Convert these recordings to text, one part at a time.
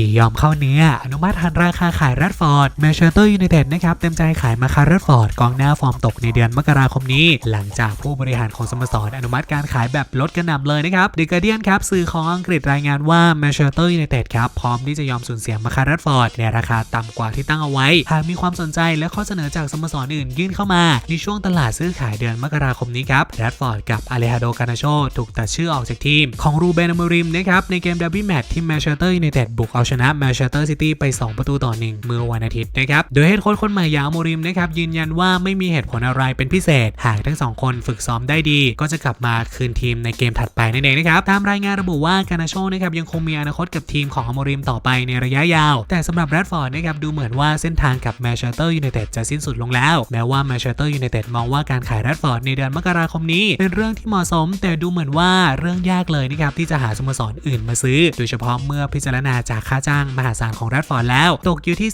ผียอมเข้าเนื้อ อนุมัติหันราคาขายแรดฟอร์ดแมนเชสเตอร์ยูไนเต็ดนะครับเต็มใจขายมาคาแรดฟอร์ดกองหน้าฟอร์มตกในเดือนมกราคมนี้ หลังจากผู้บริหารของสโมสรอนุมัติการขายแบบลดกระหน่ำเลยนะครับเดอะการเดียนครับสื่อของอังกฤษรายงานว่าแมนเชสเตอร์ยูไนเต็ดครับพร้อมที่จะยอมสูญเสียมาคาแรดฟอร์ดในราคาต่ำกว่าที่ตั้งเอาไว้ หากมีความสนใจและข้อเสนอจากสโมสรอื่นยื่นเข้ามาในช่วงตลาดซื้อขายเดือนมกราคมนี้ครับแรดฟอร์ดกับอาเลฮาโดกานาโชถูกตัดชื่อออกจากทีม ของรูเบนอมริมนะครับในเกมดอร์บี้แมตช์ที่แมนเชสเตอร์ยูไนเต็ดบุกเอาชนะแมนเชสเตอร์ซิตี้ไป 2 ประตูต่อ 1 เมื่อวันอาทิตย์นะครับ โดยเฮดโค้ชคนใหม่ยางอมริมนะครับยืนยันว่าไม่มีเหตุผลอะไรเป็นพิเศษ หากทั้งสองคนฝึกซ้อมได้ดี ก็จะกลับมาคืนทีมในเกมถัดไปนั่นเองนะครับตามรายงานระบุว่ากานาโชนะครับยังคงมีอนาคตกับทีมของอมริมต่อไปในระยะยาว แต่สำหรับแรดฟอร์ดนะครับดูเหมือนว่าเส้นทางกับแมนเชสเตอร์ยูไนเต็ดจะสิ้นสุดลงแล้ว แม้ว่าแมนเชสเตอร์ยูไนเต็ดมองว่าการขายแรดฟอร์ดในเดือนมกราคมนี้ เป็นเรื่องที่เหมาะสม แต่ดูเหมือนว่าเรื่องยากเลยนะครับที่จะหาสโมสรอื่นมาซื้อ โดยเฉพาะเมื่อพิจารณาจากค่าจ้างมหาศาลของแรดฟอร์ดแล้ว ตกอยู่ที่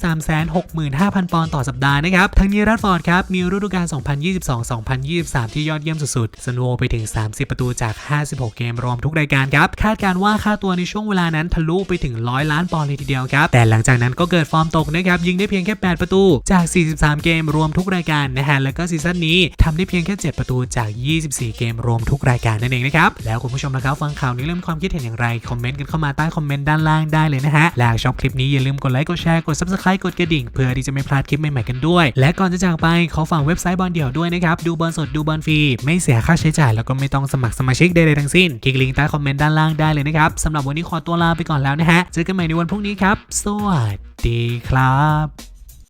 365,000 ปอนด์ต่อสัปดาห์นะครับ ทั้งนี้แรดฟอร์ดครับ มีฤดูกาล 2022-2023 ที่ยอดเยี่ยมสุดๆสโนว์ไปถึง 30 ประตูจาก 56 เกมรวมทุกรายการครับ คาดการว่าค่าตัวในช่วงเวลานั้นทะลุไปถึง 100 ล้านปอนด์เลยทีเดียวครับ แต่หลังจากนั้นก็เกิดฟอร์มตกนะครับ ยิงได้เพียงแค่ 8 ประตูจาก 43 เกมรวมทุกรายการนะฮะ แล้วก็ซีซั่นนี้ทำได้เพียงแค่ 7 ประตูจาก 24 เกมรวมทุกรายการนั่นเองนะครับ แล้วคุณผู้ชมนะครับ ฟังข่าวนี้เริ่มความคิดเห็นอย่างไร คอมเมนต์กันเข้ามาใต้คอมเมนต์ด้านล่างได้เลยนะฮะและหากชอบคลิปนี้อย่าลืมกดไลค์กดแชร์กด subscribe กดกระดิ่งเพื่อที่จะไม่พลาดคลิปใหม่ๆกันด้วย และก่อนจะจากไปขอฝากเว็บไซต์บอลเดี่ยวด้วยนะครับดูบอลสดดูบอลฟรีไม่เสียค่าใช้จ่ายแล้วก็ไม่ต้องสมัครสมาชิกใดๆทั้งสิ้นคลิกลิงก์ใต้คอมเมนต์ด้านล่างได้เลยนะครับสำหรับวันนี้ขอตัวลาไปก่อนแล้วนะฮะเจอกันใหม่ในวันพรุ่งนี้ครับ สวัสดีครับ